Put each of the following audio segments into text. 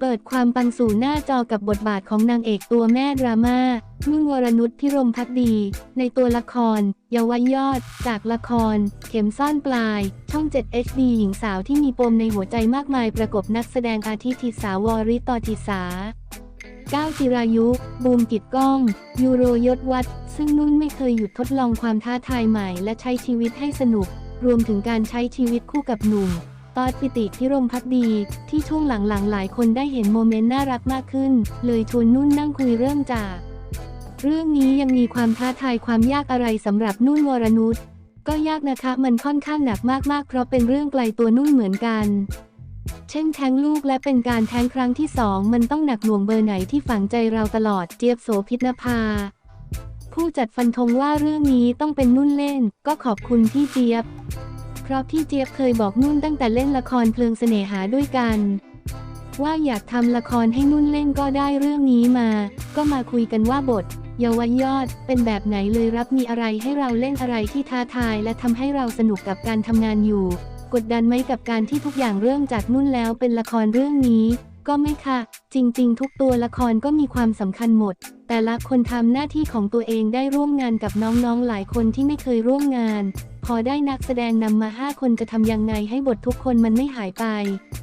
เปิดความปังสู่หน้าจอกับบทบาทของนางเอกตัวแม่ดราม่านุ่นวรนุชพิรมพักดี ในตัวละคร เยาวยอด จากละคร เข็มซ่อนปลาย ช่อง 7 HD หญิงสาวที่มีปมในหัวใจมากมายประกบนักแสดงอาทิทิสาวริตอจิสาก้าวจิรายุ บูมกิจก้อง ยูโรยศวัด ซึ่งนุ่นไม่เคยหยุดทดลองความท้าทายใหม่ และใช้ชีวิตให้สนุก รวมถึงการใช้ชีวิตคู่กับหนุ่ม ตอดปิติพิรมพักดี ที่ช่วงหลังๆ หลายคนได้เห็นโมเมนต์น่ารักมากขึ้น เลยชวนนุ่นนั่งคุยเริ่มจาก เรื่องนี้ยังมีความท้าทายความยากอะไรสำหรับนุ่นวรนุชก็ยากนะคะมันค่อนข้างหนักมากๆ เพราะเป็นเรื่องไกลตัวนุ่นเหมือนกัน เช่นแท้งลูกและเป็นการแท้งครั้งที่สองมันต้องหนักหน่วงเบอร์ไหนที่ฝังใจเราตลอดเจี๊ยบโสพิษนภาผู้จัดฟันธงว่าเรื่องนี้ต้องเป็นนุ่นเล่น ก็ขอบคุณพี่เจี๊ยบ เพราะพี่เจี๊ยบเคยบอกนุ่นตั้งแต่เล่นละครเพลิงเสน่หาด้วยกัน ว่าอยากทำละครให้นุ่นเล่นก็ได้เรื่องนี้มา ก็มาคุยกันว่าบท เยาวยอด เป็นแบบไหนเลยรับมีอะไรให้เราเล่นอะไรที่ท้าทาย และทำให้เราสนุกกับการทำงานอยู่ กดดันไหมกับการที่ทุกอย่างเริ่มจากนุ่นแล้วเป็นละครเรื่องนี้ ก็ไม่ค่ะ จริง ๆ ทุกตัวละครก็มีความสำคัญหมด แต่ละคนทำหน้าที่ของตัวเองได้ร่วมงานกับน้องๆหลายคนที่ไม่เคยร่วมงาน พอได้นักแสดงนำมาห้าคนจะทำยังไงให้บททุกคนมันไม่หายไป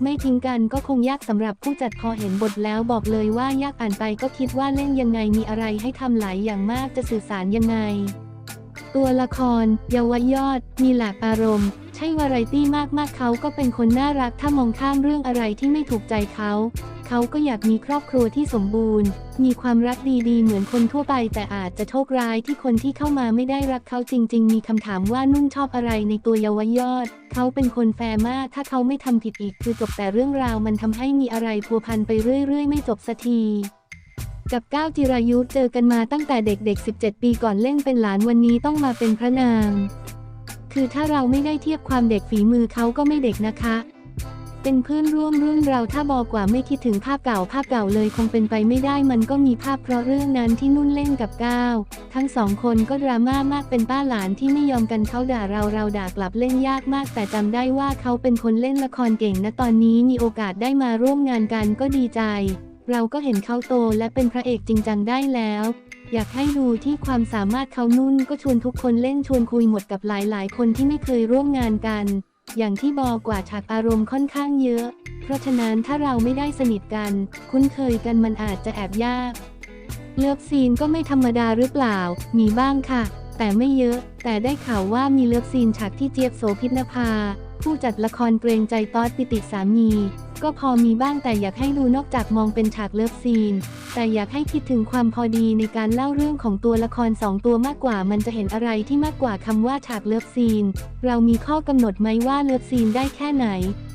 ไม่ทิ้งกันก็คงยากสำหรับผู้จัดพอเห็นบทแล้วบอกเลยว่ายากอ่านไปก็คิดว่าเล่นยังไงมีอะไรให้ทำหลายอย่างมากจะสื่อสารยังไง ตัวละคร เยาวยอด มีหลากอารมณ์ ใช่วาไรตี้มากๆเขาก็เป็นคนน่ารักถ้ามองข้ามเรื่องอะไรที่ไม่ถูกใจเขา เขาก็อยากมีครอบครัวที่สมบูรณ์ มีความรักดีๆ เหมือนคนทั่วไป แต่อาจจะโชคร้ายที่คนที่เข้ามาไม่ได้รักเขาจริง ๆ มีคำถามว่านุ่นชอบอะไรในตัวเยาวยอด เขาเป็นคนแฟร์มาก ถ้าเขาไม่ทำผิดอีกคือจบแต่เรื่องราวมันทำให้มีอะไรพัวพันไปเรื่อย ๆ ไม่จบสักทีกับก้าวจิรายุเจอกันมาตั้งแต่เด็กๆ 17 ปีก่อนเล่นเป็นหลานวันนี้ต้องมาเป็นพระนาง คือถ้าเราไม่ได้เทียบความเด็กฝีมือเขาก็ไม่เด็กนะคะ เป็นเพื่อนร่วมรุ่นเราถ้าบอกว่าไม่คิดถึงภาพเก่าภาพเก่าเลยคงเป็นไปไม่ได้มันก็มีภาพเพราะเรื่องนั้นที่นุ่นเล่นกับก้าวทั้งสองคนก็ดราม่ามากเป็นป้าหลานที่ไม่ยอมกันเขาด่าเราเราด่ากลับเล่นยากมาก แต่จำได้ว่าเขาเป็นคนเล่นละครเก่งนะตอนนี้มีโอกาสได้มาร่วมงานกันก็ดีใจ เราก็เห็นเขาโตและเป็นพระเอกจริงจังได้แล้วอยากให้ดูที่ความสามารถเขานุ่นก็ชวนทุกคนเล่นชวนคุยหมดกับหลายๆ คนที่ไม่เคยร่วมงานกัน อย่างที่บอกกว่าฉากอารมณ์ค่อนข้างเยอะ เพราะฉะนั้นถ้าเราไม่ได้สนิทกัน คุ้นเคยกันมันอาจจะแอบยาก เลิฟซีนก็ไม่ธรรมดาหรือเปล่า มีบ้างค่ะ แต่ไม่เยอะ แต่ได้ข่าวว่ามีเลิฟซีนฉากที่เจี๊ยบโสพิณภา ผู้จัดละครเกรงใจตอดปิติสามีก็พอมีบ้างแต่อยากให้ดูนอกจากมองเป็นฉากเลิฟซีน แต่อยากให้คิดถึงความพอดีในการเล่าเรื่องของตัวละครสองตัวมากกว่ามันจะเห็นอะไรที่มากกว่าคำว่าฉากเลิฟซีน เรามีข้อกำหนดไหมว่าเลิฟซีนได้แค่ไหน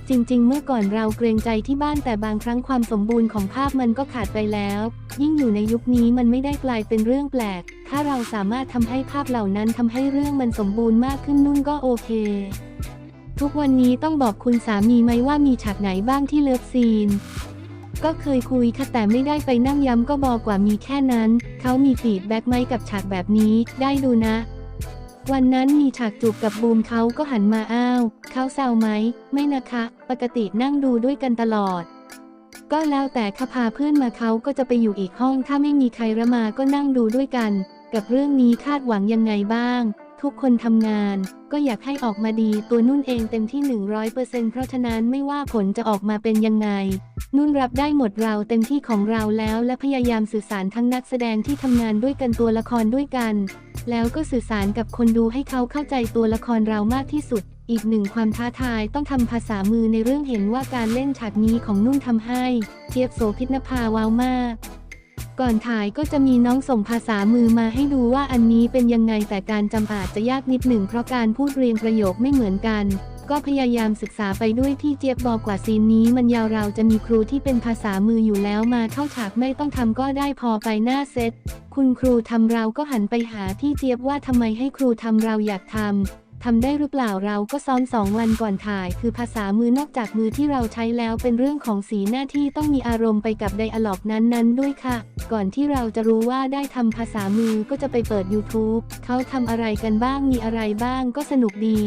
จริง ๆ เมื่อก่อนเราเกรงใจที่บ้านแต่บางครั้งความสมบูรณ์ของภาพมันก็ขาดไปแล้ว ยิ่งอยู่ในยุคนี้มันไม่ได้กลายเป็นเรื่องแปลก ถ้าเราสามารถทำให้ภาพเหล่านั้นทำให้เรื่องมันสมบูรณ์มากขึ้นนุ่นก็โอเค ทุกวันนี้ต้องบอกคุณสามีไหมว่ามีฉากไหนบ้างที่เลิฟซีน ก็เคยคุยค่ะแต่ไม่ได้ไปนั่งย้ำก็บอกว่ามีแค่นั้น เขามีฟีดแบ็กไหมกับฉากแบบนี้ ได้ดูนะ วันนั้นมีฉากจูบกับบูมเขาก็หันมาอ้าว เขาแซวไหม ไม่นะคะ ปกตินั่งดูด้วยกันตลอด ก็แล้วแต่ค่ะพาเพื่อนมาเขาก็จะไปอยู่อีกห้อง ถ้าไม่มีใครระมาก็นั่งดูด้วยกัน กับเรื่องนี้คาดหวังยังไงบ้าง ทุกคนทำงาน ก็อยากให้ออกมาดีตัวนุ่นเองเต็มที่ 100%เพราะฉะนั้นไม่ว่าผลจะออกมาเป็นยังไง นุ่นรับได้หมดเราเต็มที่ของเราแล้วและพยายามสื่อสารทั้งนักแสดงที่ทำงานด้วยกันตัวละครด้วยกัน แล้วก็สื่อสารกับคนดูให้เขาเข้าใจตัวละครเรามากที่สุด อีกหนึ่งความท้าทายต้องทำภาษามือในเรื่องเห็นว่าการเล่นฉากนี้ของนุ่นทำให้เทียบโสพิษนภาว้าวมาก ก่อนถ่ายก็จะมีน้องส่งภาษามือมาให้ดูว่าอันนี้เป็นยังไงแต่การจำอาจจะยากนิดหนึ่งเพราะการพูดเรียงประโยคไม่เหมือนกัน ก็พยายามศึกษาไปด้วยที่เจี๊ยบบอกกว่าซีนนี้ มันยาวเราจะมีครูที่เป็นภาษามืออยู่แล้วมาเข้าฉากไม่ต้องทำก็ได้พอไปหน้าเซตคุณครูทำเราก็หันไปหาพี่เจี๊ยบว่าทำไมให้ครูทำเราอยากทำ ทำได้หรือเปล่าเราก็ซ้อมสองวันก่อนถ่าย คือภาษามือนอกจากมือที่เราใช้แล้วเป็นเรื่องของสีหน้าที่ต้องมีอารมณ์ไปกับไดอะล็อกนั้นๆ ด้วยค่ะ ก่อนที่เราจะรู้ว่าได้ทำภาษามือก็จะไปเปิด YouTube เขาทำอะไรกันบ้างมีอะไรบ้างก็สนุกดี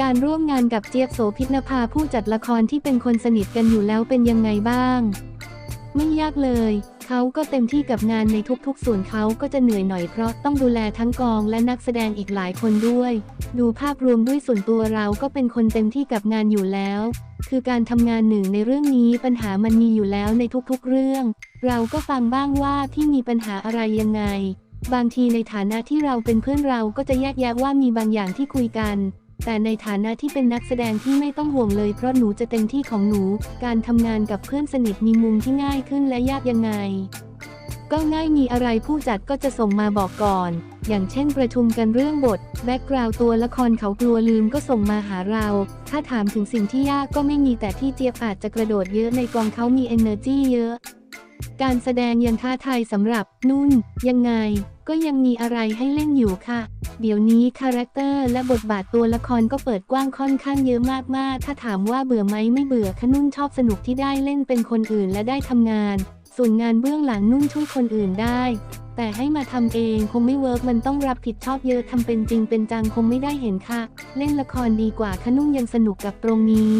การร่วมงานกับเจี๊ยบโสพิษนภาผู้จัดละครที่เป็นคนสนิทกันอยู่แล้วเป็นยังไงบ้าง ไม่ยากเลย เขาก็เต็มที่กับงานในทุกๆ ส่วนเขาก็จะเหนื่อยหน่อยเพราะต้องดูแลทั้งกองและนักแสดงอีกหลายคนด้วย ดูภาพรวมด้วยส่วนตัวเราก็เป็นคนเต็มที่กับงานอยู่แล้ว คือการทำงานหนึ่งในเรื่องนี้ปัญหามันมีอยู่แล้วในทุกๆ เรื่อง เราก็ฟังบ้างว่าที่มีปัญหาอะไรยังไง บางทีในฐานะที่เราเป็นเพื่อนเราก็จะแยกแยะว่ามีบางอย่างที่คุยกัน แต่ในฐานะที่เป็นนักแสดงที่ไม่ต้องห่วงเลยเพราะหนูจะเต็มที่ของหนู การทำงานกับเพื่อนสนิทมีมุมที่ง่ายขึ้นและยากยังไง ก็ง่ายมีอะไรผู้จัดก็จะส่งมาบอกก่อน อย่างเช่นประชุมกันเรื่องบท แบ็กกราวตัวละครเขากลัวลืมก็ส่งมาหาเรา ถ้าถามถึงสิ่งที่ยากก็ไม่มีแต่ที่เจี๊ยบอาจจะกระโดดเยอะในกองเขามี energy เยอะ การแสดงยังท้าทายสำหรับนุ่นยังไง ก็ยังมีอะไรให้เล่นอยู่ค่ะ เดี๋ยวนี้คาแรคเตอร์และบทบาทตัวละครก็เปิดกว้างค่อนข้างเยอะมากๆ ถ้าถามว่าเบื่อไหมไม่เบื่อค่ะนุ่นชอบสนุกที่ได้เล่นเป็นคนอื่นและได้ทำงาน ส่วนงานเบื้องหลังนุ่นช่วยคนอื่นได้ แต่ให้มาทำเองคงไม่เวิร์กมันต้องรับผิดชอบเยอะทำเป็นจริงเป็นจังคงไม่ได้เห็นค่ะ เล่นละครดีกว่าค่ะนุ่นยังสนุกกับตรงนี้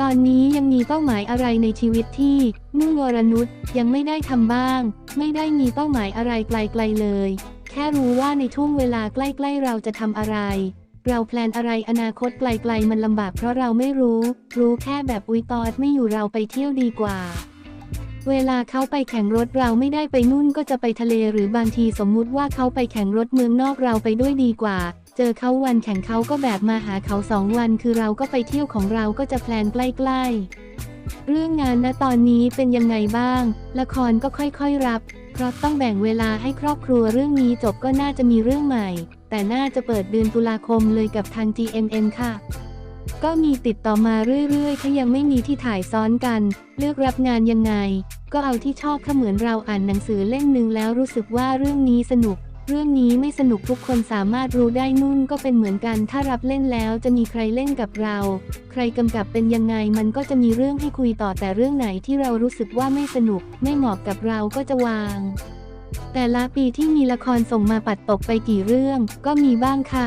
ตอนนี้ยังมีเป้าหมายอะไรในชีวิตที่นุ่นวรนุชยังไม่ได้ทำบ้าง ไม่ได้มีเป้าหมายอะไรไกลๆเลย แค่รู้ว่าในช่วงเวลาใกล้ๆเราจะทำอะไร เราแพลนอะไรอนาคตไกลๆมันลำบากเพราะเราไม่รู้ รู้แค่แบบอุยตอดไม่อยู่เราไปเที่ยวดีกว่า เวลาเขาไปแข่งรถเราไม่ได้ไปนู่นก็จะไปทะเลหรือบางทีสมมุติว่าเขาไปแข่งรถเมืองนอกเราไปด้วยดีกว่า เจอเขาวันแข่งเขาก็แบบมาหาเขาสองวัน คือเราก็ไปเที่ยวของเราก็จะแพลนใกล้ๆ เรื่องงานนะตอนนี้เป็นยังไงบ้าง ละครก็ค่อยๆรับ เพราะต้องแบ่งเวลาให้ครอบครัวเรื่องนี้จบก็น่าจะมีเรื่องใหม่ แต่น่าจะเปิดเดือนตุลาคมเลยกับทาง GMM ค่ะก็มีติดต่อมาเรื่อยๆถ้ายังไม่มีที่ถ่ายซ้อนกัน เลือกรับงานยังไง ก็เอาที่ชอบค่ะเหมือนเราอ่านหนังสือเล่มหนึ่งแล้วรู้สึกว่าเรื่องนี้สนุก เรื่องนี้ไม่สนุกทุกคนสามารถรู้ได้นุ่นก็เป็นเหมือนกัน ถ้ารับเล่นแล้วจะมีใครเล่นกับเรา ใครกำกับเป็นยังไงมันก็จะมีเรื่องให้คุยต่อแต่เรื่องไหนที่เรารู้สึกว่าไม่สนุก ไม่เหมาะกับเราก็จะวาง แต่ละปีที่มีละครส่งมาปัดตกไปกี่เรื่อง ก็มีบ้างค่ะ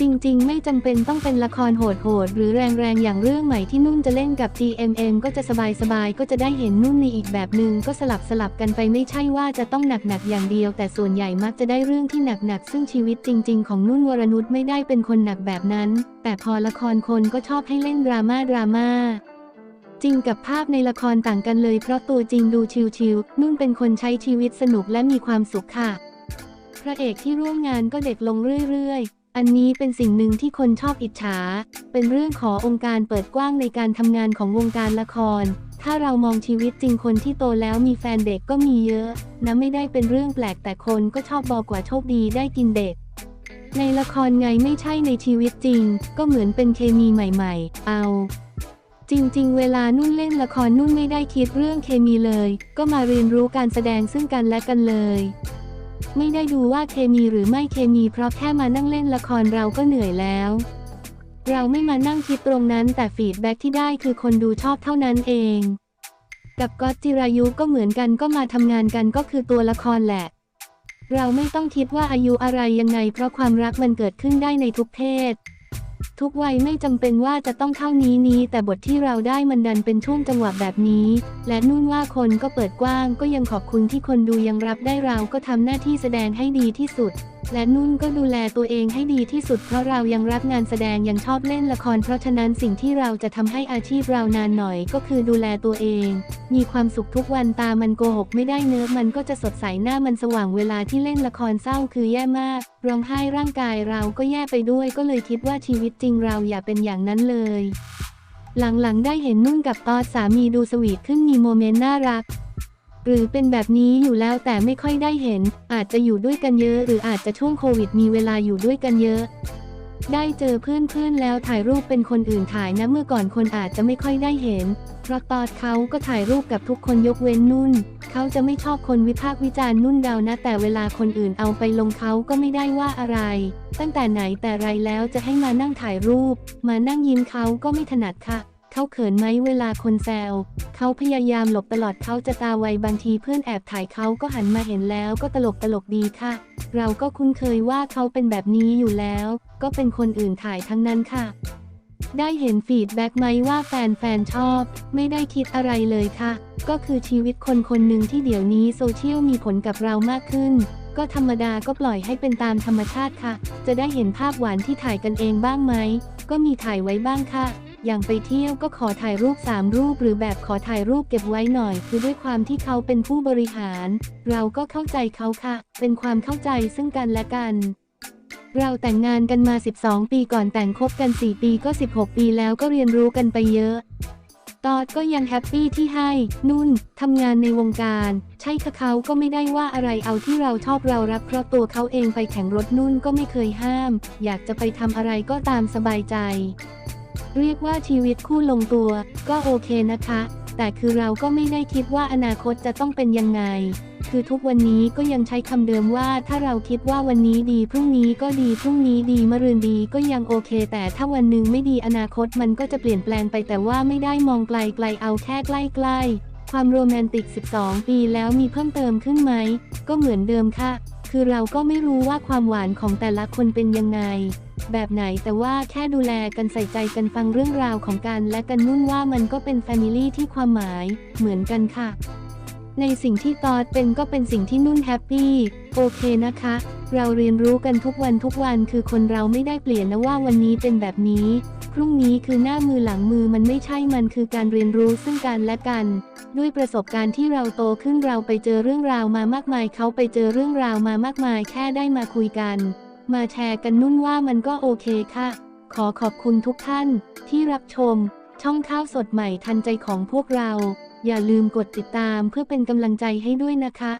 จริง ๆ ไม่จำเป็นต้องเป็นละครโหดๆหรือแรงๆอย่างเรื่องใหม่ที่นุ่นจะเล่นกับ GMM ก็จะสบายๆก็จะได้เห็นนุ่นในอีกแบบหนึ่งก็สลับสลับกันไปไม่ใช่ว่าจะต้องหนักๆอย่างเดียว แต่ส่วนใหญ่มักจะได้เรื่องที่หนักๆซึ่งชีวิตจริง ๆ ของนุ่นวรนุชไม่ได้เป็นคนหนักแบบนั้น แต่พอละครคนก็ชอบให้เล่นดราม่าดราม่าจริงกับภาพในละครต่างกันเลยเพราะตัวจริงดูชิลๆนุ่นเป็นคนใช้ชีวิตสนุกและมีความสุขค่ะ พระเอกที่ร่วมงานก็เด็กลงเรื่อยๆ อันนี้เป็นสิ่งหนึ่งที่คนชอบอิจฉา เป็นเรื่องขอองค์การเปิดกว้างในการทำงานของวงการละคร ถ้าเรามองชีวิตจริงคนที่โตแล้วมีแฟนเด็กก็มีเยอะนะไม่ได้เป็นเรื่องแปลกแต่คนก็ชอบบอกว่าโชคดีได้กินเด็ก ในละครไงไม่ใช่ในชีวิตจริง ก็เหมือนเป็นเคมีใหม่ ๆ เอาจริงๆ เวลานุ่นเล่นละครนุ่นไม่ได้คิดเรื่องเคมีเลย ก็มาเรียนรู้การแสดงซึ่งกันและกันเลย ไม่ได้ดูว่าเคมีหรือไม่เคมีเพราะแค่มานั่งเล่นละครเราก็เหนื่อยแล้ว เราไม่มานั่งคิดตรงนั้นแต่ฟีดแบ็ที่ได้คือคนดูชอบเท่านั้นเอง กับก๊อตจิรายุก็เหมือนกันก็มาทำงานกันก็คือตัวละครแหละ เราไม่ต้องคิดว่าอายุอะไรยังไง เพราะความรักมันเกิดขึ้นได้ในทุกเพศ ทุกวัยไม่จำเป็นว่าจะต้องเท่านี้นี้ แต่บทที่เราได้มันดันเป็นช่วงจังหวะแบบนี้ และนุ่นว่าคนก็เปิดกว้าง ก็ยังขอบคุณที่คนดูยังรับได้เราก็ทำหน้าที่แสดงให้ดีที่สุด และนุ่นก็ดูแลตัวเองให้ดีที่สุดเพราะเรายังรักงานแสดงยังชอบเล่นละคร เพราะฉะนั้นสิ่งที่เราจะทำให้อาชีพเรานานหน่อย ก็คือดูแลตัวเอง มีความสุขทุกวันตามันโกหกไม่ได้เนื้อมันก็จะสดใสหน้ามันสว่างเวลาที่เล่นละครเศร้าคือแย่มากร้องไห้ร่างกายเราก็แย่ไปด้วยก็เลยคิดว่าชีวิตจริงเราอย่าเป็นอย่างนั้นเลย หลังๆได้เห็นนุ่นกับตอดสามีดูสวีทขึ้นมีโมเมนต์น่ารัก หรือเป็นแบบนี้อยู่แล้วแต่ไม่ค่อยได้เห็น อาจจะอยู่ด้วยกันเยอะ หรืออาจจะช่วงโควิดมีเวลาอยู่ด้วยกันเยอะ ได้เจอเพื่อนๆแล้วถ่ายรูปเป็นคนอื่นถ่ายนะเมื่อก่อนคนอาจจะไม่ค่อยได้เห็น เพราะตอดเขาก็ถ่ายรูปกับทุกคนยกเว้นนุ่น เขาจะไม่ชอบคนวิพากษ์วิจารณ์นุ่นดาวนะ แต่เวลาคนอื่นเอาไปลงเขาก็ไม่ได้ว่าอะไร ตั้งแต่ไหนแต่ไรแล้วจะให้มานั่งถ่ายรูป มานั่งยิ้มเขาก็ไม่ถนัดค่ะ เขาเขินไหมเวลาคนแซว เขาพยายามหลบตลอดเขาจะตาไวบางทีเพื่อนแอบถ่ายเขาก็หันมาเห็นแล้วก็ตลกตลกดีค่ะ เราก็คุ้นเคยว่าเขาเป็นแบบนี้อยู่แล้ว ก็เป็นคนอื่นถ่ายทั้งนั้นค่ะ ได้เห็นฟีดแบ็กไหมว่าแฟนๆชอบ ไม่ได้คิดอะไรเลยค่ะ ก็คือชีวิตคนคนหนึ่งที่เดี๋ยวนี้โซเชียลมีผลกับเรามากขึ้น ก็ธรรมดาก็ปล่อยให้เป็นตามธรรมชาติค่ะ จะได้เห็นภาพหวานที่ถ่ายกันเองบ้างไหมก็มีถ่ายไว้บ้างค่ะ อย่างไปเที่ยวก็ขอถ่ายรูป 3 รูป หรือแบบขอถ่ายรูปเก็บไว้หน่อย คือด้วยความที่เขาเป็นผู้บริหาร เราก็เข้าใจเขาค่ะ เป็นความเข้าใจซึ่งกันและกันเราแต่งงานกันมา 12 ปีก่อนแต่งคบกัน 4 ปีก็ 16 ปีแล้วก็เรียนรู้กันไปเยอะ ตอดก็ยังแฮปปี้ที่ให้ นุ่นทำงานในวงการ ใช่ค่ะเขาก็ไม่ได้ว่าอะไรเอาที่เราชอบเรารักเพราะตัวเขาเองไปแข่งรถนุ่นก็ไม่เคยห้าม อยากจะไปทำอะไรก็ตามสบายใจ เรียกว่าชีวิตคู่ลงตัว ก็โอเคนะคะ แต่คือเราก็ไม่ได้คิดว่าอนาคตจะต้องเป็นยังไง คือทุกวันนี้ก็ยังใช้คำเดิมว่าถ้าเราคิดว่าวันนี้ดีพรุ่งนี้ก็ดีพรุ่งนี้ดีมะรืนดีก็ยังโอเค แต่ถ้าวันหนึ่งไม่ดีอนาคตมันก็จะเปลี่ยนแปลงไปแต่ว่าไม่ได้มองไกลไกลเอาแค่ใกล้ๆความโรแมนติก 12 ปีแล้วมีเพิ่มเติมขึ้นไหมก็เหมือนเดิมค่ะ คือเราก็ไม่รู้ว่าความหวานของแต่ละคนเป็นยังไง แบบไหนแต่ว่าแค่ดูแลกันใส่ใจกันฟังเรื่องราวของกันและกันนุ่นว่ามันก็เป็นแฟมิลี่ที่ความหมายเหมือนกันค่ะ ในสิ่งที่ตอดเป็นก็เป็นสิ่งที่นุ่นแฮปปี้โอเคนะคะ เราเรียนรู้กันทุกวันทุกวันคือคนเราไม่ได้เปลี่ยนนะว่าวันนี้เป็นแบบนี้ พรุ่งนี้คือหน้ามือหลังมือมันไม่ใช่มันคือการเรียนรู้ซึ่งกันและกัน ด้วยประสบการณ์ที่เราโตขึ้นเราไปเจอเรื่องราวมามากมายเขาไปเจอเรื่องราวมามากมายแค่ได้มาคุยกัน มาแชร์กันนุ่นว่ามันก็โอเคค่ะ ขอขอบคุณทุกท่านที่รับชม ช่องข้าวสดใหม่ทันใจของพวกเรา อย่าลืมกดติดตามเพื่อเป็นกำลังใจให้ด้วยนะคะ